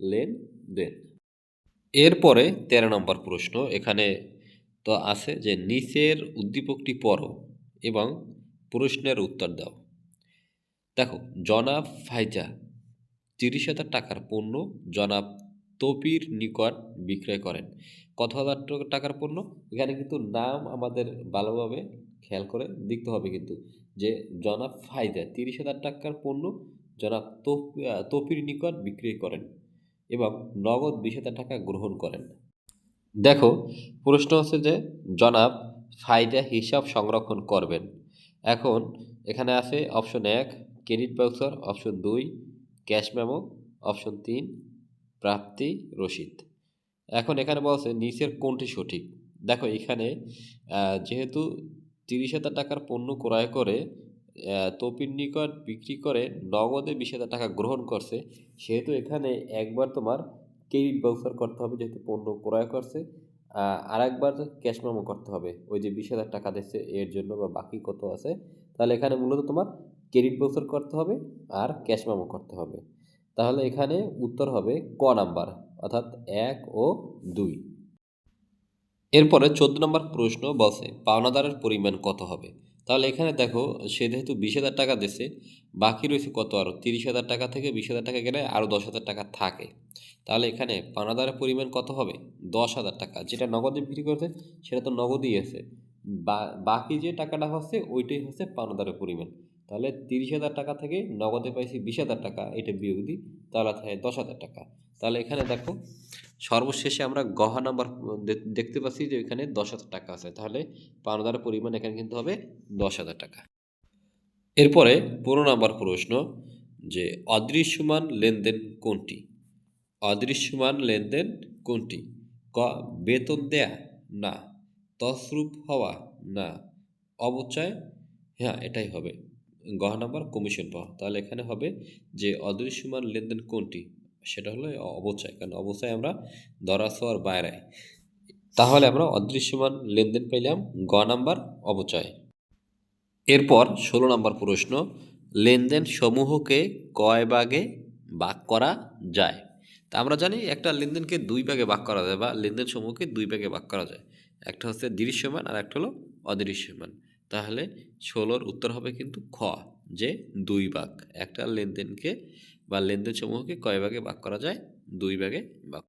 লেনদেন এরপরে তেরো নম্বর প্রশ্ন, এখানে তো আছে যে নিচের উদ্দীপকটি পড়ো এবং প্রশ্নের উত্তর দাও। দেখো, জনাব ফাইজা, তিরিশ হাজার টাকার পণ্য জনাব তপির নিকট বিক্রয় করেন। কত হাজার টাকার পণ্য? এখানে কিন্তু নাম আমাদের ভালোভাবে খেয়াল করে দেখতে হবে কিন্তু যে জনাব ফাইজা তিরিশ হাজার টাকার পণ্য জনাব তপ- তপির নিকট বিক্রয় করেন। এবং নগদ বিশ হাজার টাকা গ্রহণ করেন। দেখো, প্রশ্ন হচ্ছে যে, জনাব ফায়দা হিসাব সংরক্ষণ করবেন। এখন এখানে আছে অপশন এক, ক্রেডিট বাউচার অপশন দুই, ক্যাশ মেমো, অপশন তিন, প্রাপ্তি রসিদ। এখন এখানে বলছে নিচের কোনটি সঠিক? দেখো, এখানে যেহেতু তিরিশ হাজার টাকার পণ্য ক্রয় করে তপির নিকট বিক্রি করে নগদে বিশ হাজার টাকা গ্রহণ করছে। সেহেতু এখানে একবার তোমার ক্রেডিট বাউচার করতে হবে, যেহেতু পণ্য ক্রয় করছে। আর একবার ক্যাশ মেমো করতে হবে। ওই যে বিশ হাজার টাকা দিচ্ছে, এর জন্য বা বাকি কত আছে, তাহলে এখানে মূলত তোমার ক্রেডিট বাউচার করতে হবে আর ক্যাশ মেমো করতে হবে। তাহলে এখানে উত্তর হবে ক নাম্বার, অর্থাৎ এক ও দুই। এরপরে চোদ্দ নম্বর প্রশ্ন বলছে, পাওনাদারের পরিমাণ কত হবে? তাহলে এখানে দেখো, সে যেহেতু বিশ হাজার টাকা দিচ্ছে বাকি রয়েছে কত আরও তিরিশ হাজার টাকা থেকে বিশ হাজার টাকা গেলে আরও দশ হাজার টাকা থাকে। তাহলে এখানে পানাদারের পরিমাণ কত হবে? দশ হাজার টাকা। যেটা নগদে বিক্রি করছে, সেটা তো নগদই আছে। বাকি যে টাকাটা হচ্ছে, ওইটাই হচ্ছে পানাদারের পরিমাণ। তাহলে তিরিশ হাজার টাকা থেকে নগদে পাইছি বিশ হাজার টাকা এটা বিয়োগ দিই, তাহলে থাকে দশ হাজার টাকা। তাহলে এখানে দেখো, সর্বশেষে আমরা গহা নাম্বার দেখতে পাচ্ছি যে এখানে দশ হাজার টাকা আছে। তাহলে পাওনাদারের পরিমাণ এখানে কিন্তু হবে দশ হাজার টাকা। এরপরে পনেরো নাম্বার প্রশ্ন, যে অদৃশ্যমান লেনদেন কোনটি? অদৃশ্যমান লেনদেন কোনটি? ক, বেতন দেয়া? না। তসরূপ হওয়া? না। অবচয়? হ্যাঁ এটাই হবে। গহ নাম্বার কমিশন পাওয়া। তাহলে এখানে হবে যে অদৃশ্যমান লেনদেন কোনটি? সেটা হলো অবচয়। কারণ অবচয় আমরা ধরা ছোঁয়ার বাইরে। তাহলে আমরা অদৃশ্যমান লেনদেন পেলাম গ নাম্বার অবচয়। এরপর ষোলো নম্বর প্রশ্ন, লেনদেন সমূহকে কয় ভাগে ভাগ করা যায়? তা আমরা জানি একটা লেনদেনকে দুই ভাগে ভাগ করা যায় বা লেনদেন সমূহকে দুই ভাগে ভাগ করা যায়। একটা হচ্ছে দৃশ্যমান আর একটা হলো অদৃশ্যমান তাহলে ষোলোর উত্তর হবে কিন্তু খ, যে দুই ভাগ। একটা লেনদেনকে বা লেনদেন সমূহকে কয় ভাগে ভাগ করা যায়? দুই ভাগে ভাগ